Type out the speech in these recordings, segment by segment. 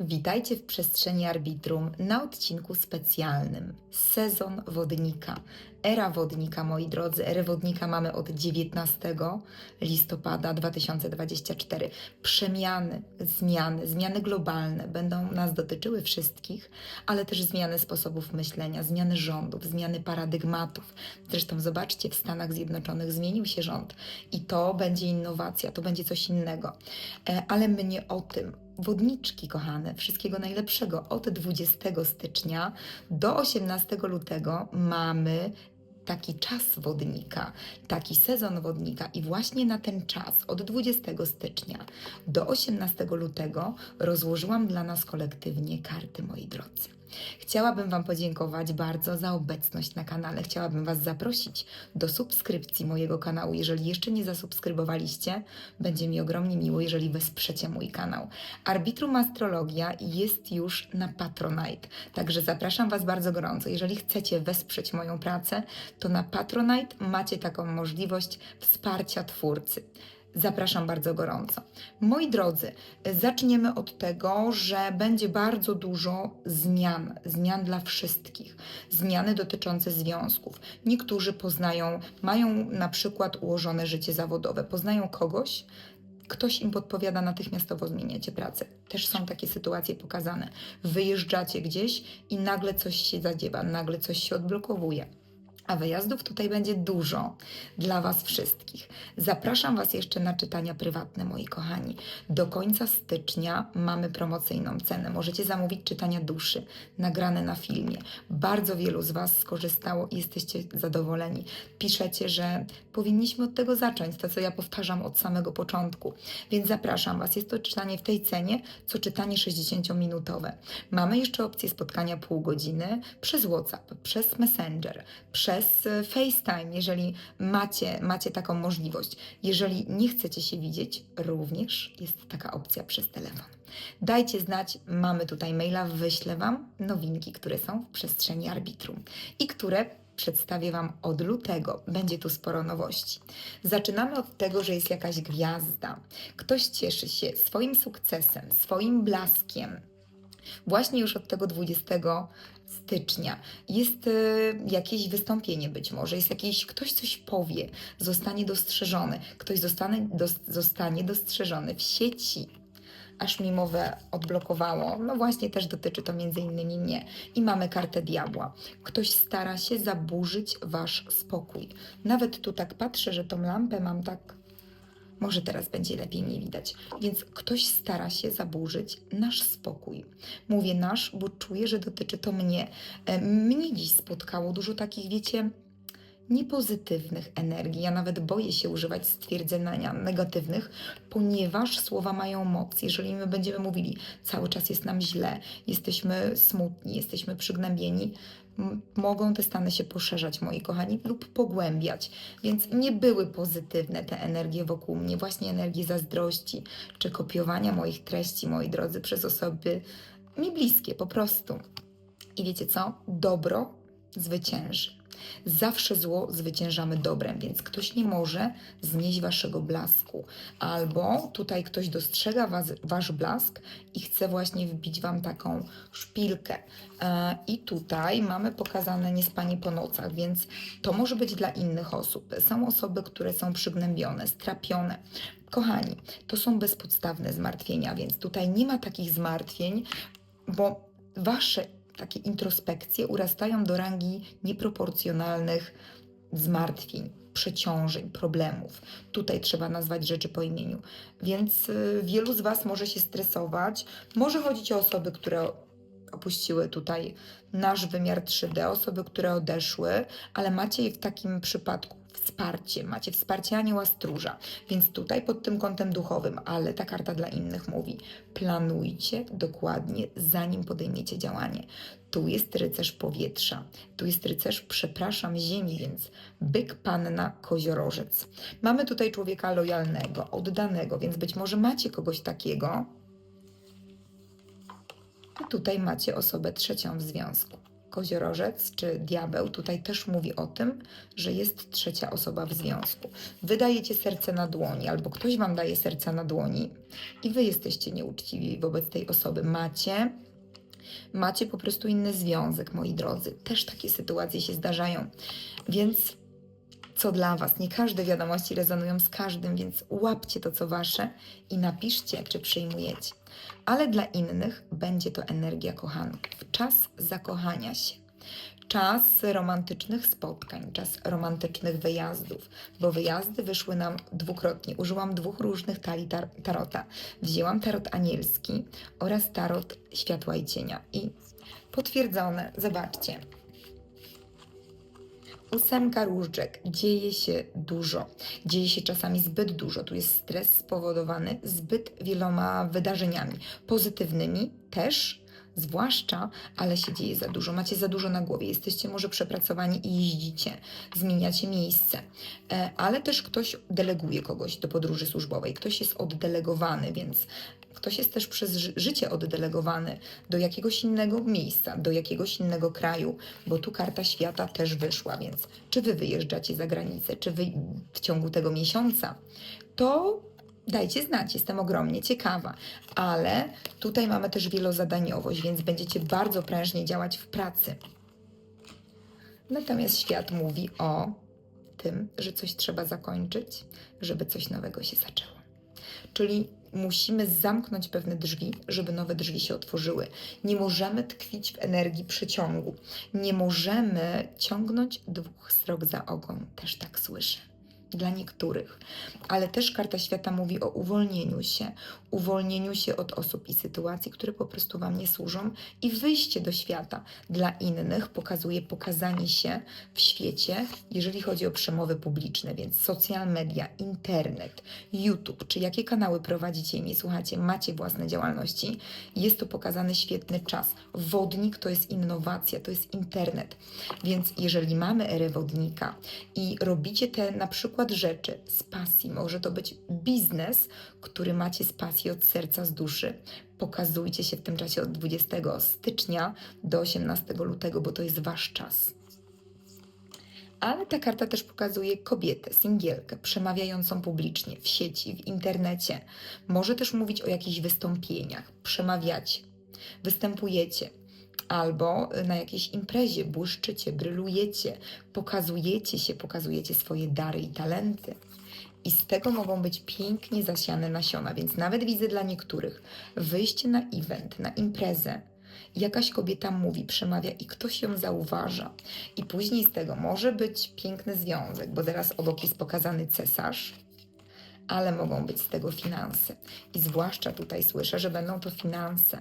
Witajcie w przestrzeni arbitrum na odcinku specjalnym. Sezon wodnika. Era wodnika, moi drodzy. Erę wodnika mamy od 19 listopada 2024. Przemiany, zmiany, zmiany globalne będą nas dotyczyły wszystkich, ale też zmiany sposobów myślenia, zmiany rządów, zmiany paradygmatów. Zresztą zobaczcie, w Stanach Zjednoczonych zmienił się rząd i to będzie innowacja, to będzie coś innego. E, Ale my nie o tym. Wodniczki, kochane, wszystkiego najlepszego. Od 20 stycznia do 18 lutego mamy taki czas wodnika, taki sezon wodnika i właśnie na ten czas, od 20 stycznia do 18 lutego, rozłożyłam dla nas kolektywnie karty, moi drodzy. Chciałabym Wam podziękować bardzo za obecność na kanale. Chciałabym Was zaprosić do subskrypcji mojego kanału. Jeżeli jeszcze nie zasubskrybowaliście, będzie mi ogromnie miło, jeżeli wesprzecie mój kanał. Arbitrum Astrologia jest już na Patronite, także zapraszam Was bardzo gorąco. Jeżeli chcecie wesprzeć moją pracę, to na Patronite macie taką możliwość wsparcia twórcy. Zapraszam bardzo gorąco. Moi drodzy, zaczniemy od tego, że będzie bardzo dużo zmian, zmian dla wszystkich, zmiany dotyczące związków. Niektórzy poznają, mają na przykład ułożone życie zawodowe, poznają kogoś, ktoś im podpowiada, natychmiastowo zmieniacie pracę. Też są takie sytuacje pokazane. Wyjeżdżacie gdzieś i nagle coś się zadziewa, nagle coś się odblokowuje. A wyjazdów tutaj będzie dużo dla Was wszystkich. Zapraszam Was jeszcze na czytania prywatne, moi kochani. Do końca stycznia mamy promocyjną cenę. Możecie zamówić czytania duszy, nagrane na filmie. Bardzo wielu z Was skorzystało i jesteście zadowoleni. Piszecie, że powinniśmy od tego zacząć, to co ja powtarzam od samego początku. Więc zapraszam Was. Jest to czytanie w tej cenie, co czytanie 60-minutowe. Mamy jeszcze opcję spotkania pół godziny przez WhatsApp, przez Messenger, przez e, FaceTime, jeżeli macie, macie taką możliwość. Jeżeli nie chcecie się widzieć, również jest taka opcja przez telefon. Dajcie znać, mamy tutaj maila, wyślę Wam nowinki, które są w przestrzeni arbitrum i które przedstawię Wam od lutego. Będzie tu sporo nowości. Zaczynamy od tego, że jest jakaś gwiazda. Ktoś cieszy się swoim sukcesem, swoim blaskiem, właśnie już od tego 20 stycznia. Jest e, jakieś wystąpienie być może, jest jakiś, ktoś coś powie, zostanie dostrzeżony, ktoś zostanie, zostanie dostrzeżony w sieci. Aż mi mowę odblokowało. No właśnie też dotyczy to między innymi mnie. I mamy kartę diabła. Ktoś stara się zaburzyć wasz spokój. Nawet tu tak patrzę, że tą lampę mam tak może teraz będzie lepiej mnie widać. Więc ktoś stara się zaburzyć nasz spokój. Mówię nasz, bo czuję, że dotyczy to mnie. E, Mnie dziś spotkało dużo takich, wiecie, niepozytywnych energii. Ja nawet boję się używać stwierdzenia negatywnych, ponieważ słowa mają moc. Jeżeli my będziemy mówili, cały czas jest nam źle, jesteśmy smutni, jesteśmy przygnębieni, mogą te stany się poszerzać, moi kochani, lub pogłębiać. Więc nie były pozytywne te energie wokół mnie, właśnie energie zazdrości czy kopiowania moich treści, moi drodzy, przez osoby mi bliskie, po prostu. I wiecie co? Dobro zwycięży. Zawsze zło zwyciężamy dobrem, więc ktoś nie może znieść waszego blasku. Albo tutaj ktoś dostrzega was, wasz blask i chce właśnie wbić wam taką szpilkę. E, I tutaj mamy pokazane niespanie po nocach, więc to może być dla innych osób. Są osoby, które są przygnębione, strapione. Kochani, to są bezpodstawne zmartwienia, więc tutaj nie ma takich zmartwień, bo wasze takie introspekcje urastają do rangi nieproporcjonalnych zmartwień, przeciążeń, problemów. Tutaj trzeba nazwać rzeczy po imieniu. Więc y, wielu z Was może się stresować. Może chodzić o osoby, które opuściły tutaj nasz wymiar 3D, osoby, które odeszły, ale macie w takim przypadku wsparcie, macie wsparcie anioła stróża, więc tutaj pod tym kątem duchowym, ale ta karta dla innych mówi, planujcie dokładnie, zanim podejmiecie działanie. Tu jest rycerz powietrza, tu jest rycerz, przepraszam, ziemi, więc byk, panna, koziorożec. Mamy tutaj człowieka lojalnego, oddanego, więc być może macie kogoś takiego, a tutaj macie osobę trzecią w związku. Koziorożec czy diabeł tutaj też mówi o tym, że jest trzecia osoba w związku. Wy dajecie serce na dłoni, albo ktoś wam daje serca na dłoni i wy jesteście nieuczciwi wobec tej osoby. Macie macie po prostu inny związek, moi drodzy. Też takie sytuacje się zdarzają. Więc co dla Was? Nie każde wiadomości rezonują z każdym, więc łapcie to, co Wasze i napiszcie, czy przyjmujecie. Ale dla innych będzie to energia kochanków. Czas zakochania się. Czas romantycznych spotkań, czas romantycznych wyjazdów, bo wyjazdy wyszły nam dwukrotnie. Użyłam dwóch różnych talii tar tarota. Wzięłam tarot anielski oraz tarot światła i cienia. I potwierdzone, zobaczcie. Ósemka różdżek. Dzieje się dużo. Dzieje się czasami zbyt dużo. Tu jest stres spowodowany zbyt wieloma wydarzeniami. Pozytywnymi też, zwłaszcza, ale się dzieje za dużo. Macie za dużo na głowie. Jesteście może przepracowani i jeździcie. Zmieniacie miejsce. E, ale też ktoś deleguje kogoś do podróży służbowej. Ktoś jest oddelegowany, więc Ktoś jest też przez ży- życie oddelegowany do jakiegoś innego miejsca, do jakiegoś innego kraju, bo tu karta świata też wyszła, więc czy wy wyjeżdżacie za granicę, czy wy w ciągu tego miesiąca, to dajcie znać, jestem ogromnie ciekawa. Ale tutaj mamy też wielozadaniowość, więc będziecie bardzo prężnie działać w pracy. Natomiast świat mówi o tym, że coś trzeba zakończyć, żeby coś nowego się zaczęło. Czyli musimy zamknąć pewne drzwi, żeby nowe drzwi się otworzyły. Nie możemy tkwić w energii przyciągu. Nie możemy ciągnąć dwóch srok za ogon. Też tak słyszę. Dla niektórych, ale też karta świata mówi o uwolnieniu się, uwolnieniu się od osób i sytuacji, które po prostu Wam nie służą, i wyjście do świata. Dla innych pokazuje pokazanie się w świecie, jeżeli chodzi o przemowy publiczne, więc social media, internet, YouTube, czy jakie kanały prowadzicie i nie słuchacie, macie własne działalności, jest to pokazany świetny czas. Wodnik to jest innowacja, to jest internet. Więc jeżeli mamy erę wodnika i robicie te na przykład rzeczy z pasji, może to być biznes, który macie z pasji od serca, z duszy, pokazujcie się w tym czasie od 20 stycznia do 18 lutego, bo to jest wasz czas. Ale ta karta też pokazuje kobietę, singielkę, przemawiającą publicznie, w sieci, w internecie. Może też mówić o jakichś wystąpieniach. Przemawiacie, występujecie. Albo na jakiejś imprezie błyszczycie, brylujecie, pokazujecie się, pokazujecie swoje dary i talenty. I z tego mogą być pięknie zasiane nasiona, więc nawet widzę dla niektórych wyjście na event, na imprezę, jakaś kobieta mówi, przemawia i ktoś ją zauważa. I później z tego może być piękny związek, bo zaraz obok jest pokazany cesarz, ale mogą być z tego finanse. I zwłaszcza tutaj słyszę, że będą to finanse.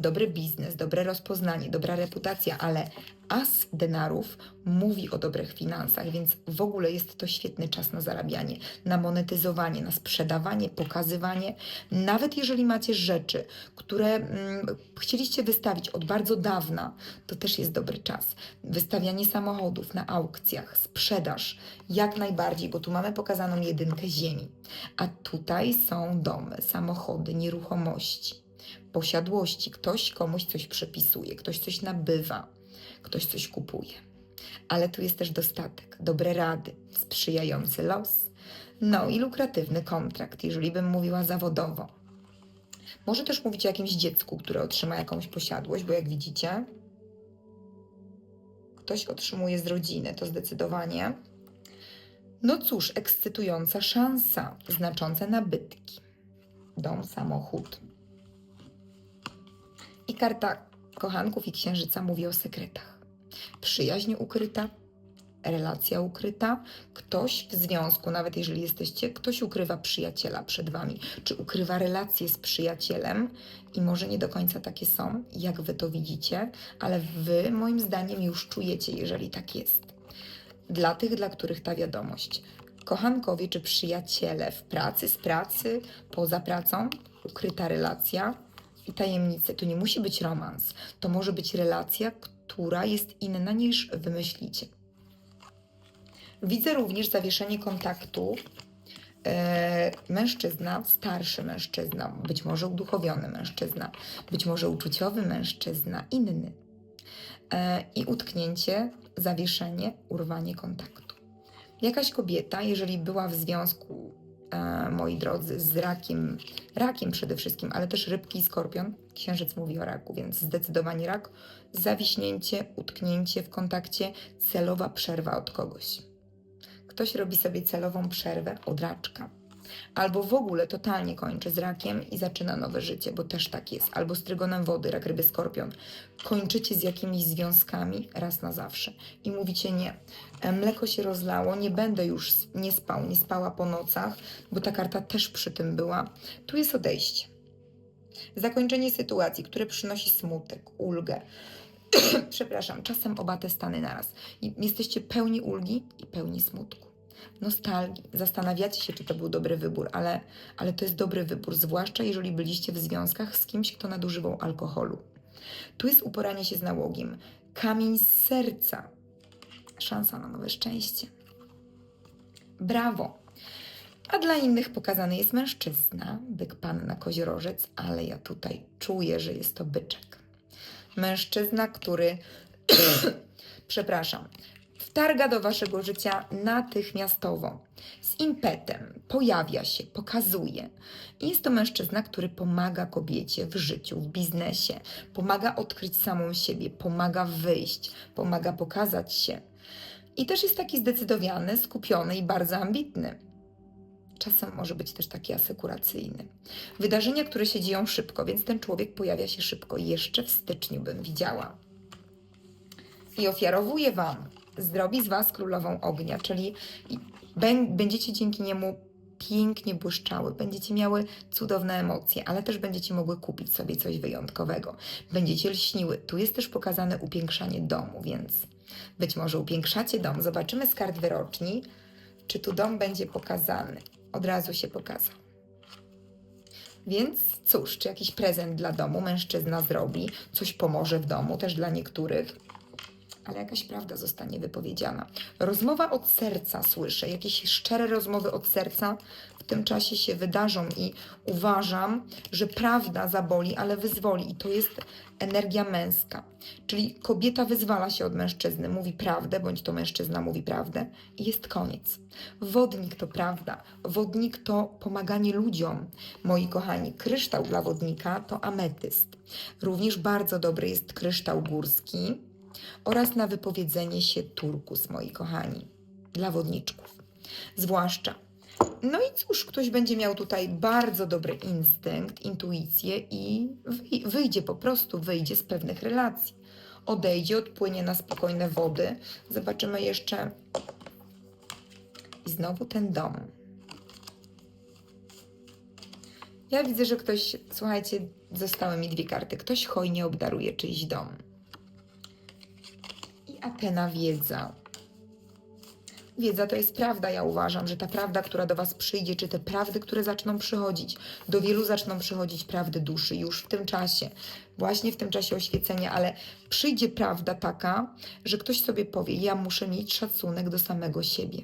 Dobry biznes, dobre rozpoznanie, dobra reputacja, ale as denarów mówi o dobrych finansach, więc w ogóle jest to świetny czas na zarabianie, na monetyzowanie, na sprzedawanie, pokazywanie. Nawet jeżeli macie rzeczy, które mm, chcieliście wystawić od bardzo dawna, to też jest dobry czas. Wystawianie samochodów na aukcjach, sprzedaż, jak najbardziej, bo tu mamy pokazaną jedynkę ziemi, a tutaj są domy, samochody, nieruchomości posiadłości. Ktoś komuś coś przepisuje, ktoś coś nabywa, ktoś coś kupuje. Ale tu jest też dostatek, dobre rady, sprzyjający los, no i lukratywny kontrakt, jeżeli bym mówiła zawodowo. Może też mówić o jakimś dziecku, które otrzyma jakąś posiadłość, bo jak widzicie, ktoś otrzymuje z rodziny, to zdecydowanie. No cóż, ekscytująca szansa, znaczące nabytki. Dom, samochód, i karta kochanków i księżyca mówi o sekretach. Przyjaźń ukryta, relacja ukryta, ktoś w związku, nawet jeżeli jesteście, ktoś ukrywa przyjaciela przed wami, czy ukrywa relacje z przyjacielem i może nie do końca takie są, jak wy to widzicie, ale wy moim zdaniem już czujecie, jeżeli tak jest. Dla tych, dla których ta wiadomość. Kochankowie czy przyjaciele w pracy, z pracy, poza pracą, ukryta relacja, i. To nie musi być romans. To może być relacja, która jest inna niż wymyślicie. Widzę również zawieszenie kontaktu. E, mężczyzna, starszy mężczyzna, być może uduchowiony mężczyzna, być może uczuciowy mężczyzna, inny. e, i utknięcie, zawieszenie, urwanie kontaktu. Jakaś kobieta, jeżeli była w związku, moi drodzy, z rakiem, rakiem przede wszystkim, ale też rybki i skorpion, księżyc mówi o raku, więc zdecydowanie rak, zawiśnięcie, utknięcie w kontakcie, celowa przerwa od kogoś. Ktoś robi sobie celową przerwę od raczka. Albo w ogóle totalnie kończy z rakiem i zaczyna nowe życie, bo też tak jest. Albo z trygonem wody, rak ryby, skorpion. Kończycie z jakimiś związkami raz na zawsze i mówicie nie. E, Mleko się rozlało, nie będę już nie spał, nie spała po nocach, bo ta karta też przy tym była. Tu jest odejście. Zakończenie sytuacji, które przynosi smutek, ulgę. Przepraszam, czasem oba te stany naraz. Jesteście pełni ulgi i pełni smutku nostalgii. Zastanawiacie się, czy to był dobry wybór, ale, ale to jest dobry wybór, zwłaszcza jeżeli byliście w związkach z kimś, kto nadużywał alkoholu. Tu jest uporanie się z nałogiem. Kamień z serca. Szansa na nowe szczęście. Brawo! A dla innych pokazany jest mężczyzna, byk panna koziorożec, ale ja tutaj czuję, że jest to byczek. Mężczyzna, który, przepraszam, wtarga do waszego życia natychmiastowo. Z impetem pojawia się, pokazuje. Jest to mężczyzna, który pomaga kobiecie w życiu, w biznesie, pomaga odkryć samą siebie, pomaga wyjść, pomaga pokazać się. I też jest taki zdecydowany, skupiony i bardzo ambitny. Czasem może być też taki asekuracyjny. Wydarzenia, które się dzieją szybko, więc ten człowiek pojawia się szybko. Jeszcze w styczniu bym widziała. I ofiarowuje Wam, zrobi z Was królową ognia, czyli będziecie dzięki niemu pięknie błyszczały, będziecie miały cudowne emocje, ale też będziecie mogły kupić sobie coś wyjątkowego. Będziecie lśniły. Tu jest też pokazane upiększanie domu, więc być może upiększacie dom. Zobaczymy z kart wyroczni, czy tu dom będzie pokazany. Od razu się pokazał. Więc cóż, czy jakiś prezent dla domu mężczyzna zrobi, coś pomoże w domu, też dla niektórych, ale jakaś prawda zostanie wypowiedziana. Rozmowa od serca słyszę, jakieś szczere rozmowy od serca w tym czasie się wydarzą i uważam, że prawda zaboli, ale wyzwoli i to jest energia męska. Czyli kobieta wyzwala się od mężczyzny, mówi prawdę, bądź to mężczyzna mówi prawdę i jest koniec. Wodnik to prawda, wodnik to pomaganie ludziom. Moi kochani, kryształ dla wodnika to ametyst. Również bardzo dobry jest kryształ górski, oraz na wypowiedzenie się turkus, moi kochani, dla wodniczków. Zwłaszcza. No i cóż, ktoś będzie miał tutaj bardzo dobry instynkt, intuicję i wyj- wyjdzie po prostu, wyjdzie z pewnych relacji. Odejdzie, odpłynie na spokojne wody. Zobaczymy jeszcze. I znowu ten dom. Ja widzę, że ktoś, słuchajcie, zostały mi dwie karty. Ktoś hojnie obdaruje czyjś dom. Atena wiedza. Wiedza to jest prawda. Ja uważam, że ta prawda, która do Was przyjdzie, czy te prawdy, które zaczną przychodzić, do wielu zaczną przychodzić prawdy duszy już w tym czasie, właśnie w tym czasie oświecenia, ale przyjdzie prawda taka, że ktoś sobie powie: Ja muszę mieć szacunek do samego siebie.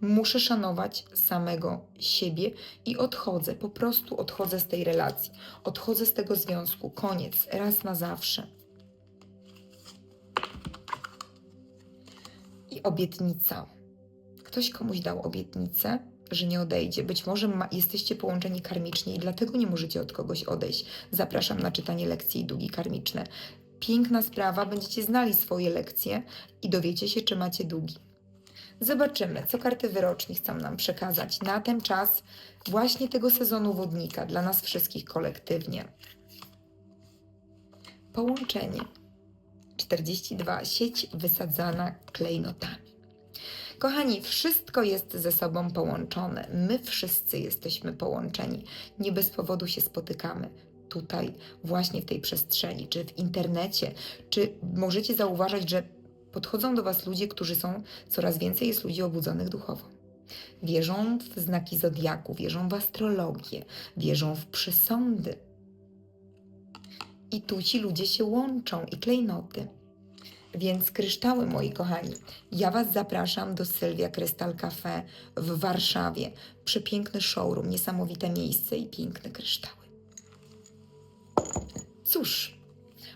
Muszę szanować samego siebie i odchodzę, po prostu odchodzę z tej relacji, odchodzę z tego związku. Koniec, raz na zawsze. Obietnica. Ktoś komuś dał obietnicę, że nie odejdzie. Być może ma, jesteście połączeni karmicznie i dlatego nie możecie od kogoś odejść. Zapraszam na czytanie lekcji i długi karmiczne. Piękna sprawa, będziecie znali swoje lekcje i dowiecie się, czy macie długi. Zobaczymy, co karty wyroczni chcą nam przekazać na ten czas właśnie tego sezonu wodnika dla nas wszystkich kolektywnie. Połączenie. 42. Sieć wysadzana klejnotami. Kochani, wszystko jest ze sobą połączone. My wszyscy jesteśmy połączeni. Nie bez powodu się spotykamy tutaj, właśnie w tej przestrzeni, czy w internecie, czy możecie zauważyć, że podchodzą do Was ludzie, którzy są, coraz więcej jest ludzi obudzonych duchowo. Wierzą w znaki zodiaku, wierzą w astrologię, wierzą w przesądy. I tu ci ludzie się łączą i klejnoty. Więc kryształy, moi kochani, ja Was zapraszam do Sylwia Krystal Cafe w Warszawie. Przepiękny showroom, niesamowite miejsce i piękne kryształy. Cóż,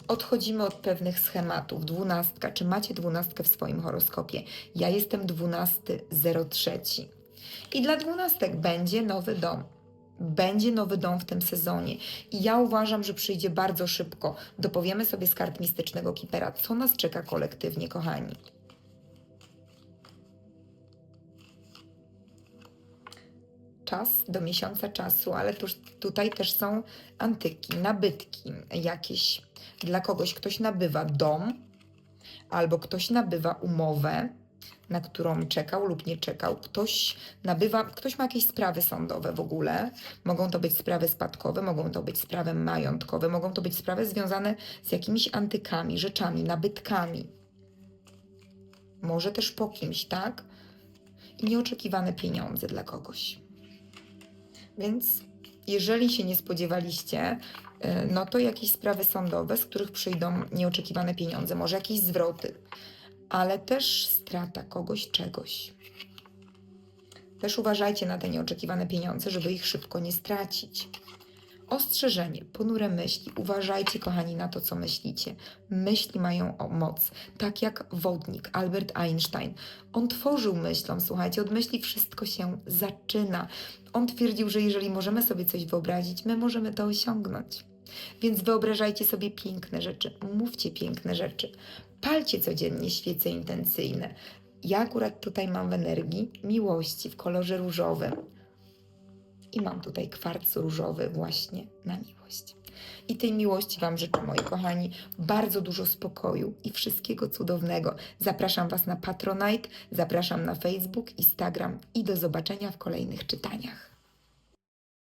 Odchodzimy od pewnych schematów. Dwunastka, czy macie dwunastkę w swoim horoskopie? Ja jestem dwunasty, zero trzeci. I dla dwunastek będzie nowy dom. Będzie nowy dom w tym sezonie. I ja uważam, że przyjdzie bardzo szybko. Dopowiemy sobie z kart mistycznego kipera, co nas czeka kolektywnie, kochani. czas do miesiąca czasu, ale tuż, tutaj też są antyki, nabytki jakieś. Dla kogoś ktoś nabywa dom, albo ktoś nabywa umowę, na którą czekał lub nie czekał. Ktoś nabywa, ktoś ma jakieś sprawy sądowe w ogóle. Mogą to być sprawy spadkowe, mogą to być sprawy majątkowe, mogą to być sprawy związane z jakimiś antykami, rzeczami, nabytkami. Może też po kimś, tak? I nieoczekiwane pieniądze dla kogoś. Więc jeżeli się nie spodziewaliście, y, no to jakieś sprawy sądowe, z których przyjdą nieoczekiwane pieniądze, może jakieś zwroty, ale też strata kogoś, czegoś. Też uważajcie na te nieoczekiwane pieniądze, żeby ich szybko nie stracić. Ostrzeżenie, ponure myśli. Uważajcie, kochani, na to, co myślicie. Myśli mają moc. Tak jak wodnik Albert Einstein. On tworzył myślą, słuchajcie, od myśli wszystko się zaczyna. On twierdził, że jeżeli możemy sobie coś wyobrazić, my możemy to osiągnąć. Więc wyobrażajcie sobie piękne rzeczy, mówcie piękne rzeczy, palcie codziennie świece intencyjne. Ja akurat tutaj mam w energii miłości w kolorze różowym. I mam tutaj kwarc różowy właśnie na miłość. I tej miłości Wam życzę, moi kochani, bardzo dużo spokoju i wszystkiego cudownego. Zapraszam Was na Patronite, zapraszam na Facebook, Instagram i do zobaczenia w kolejnych czytaniach.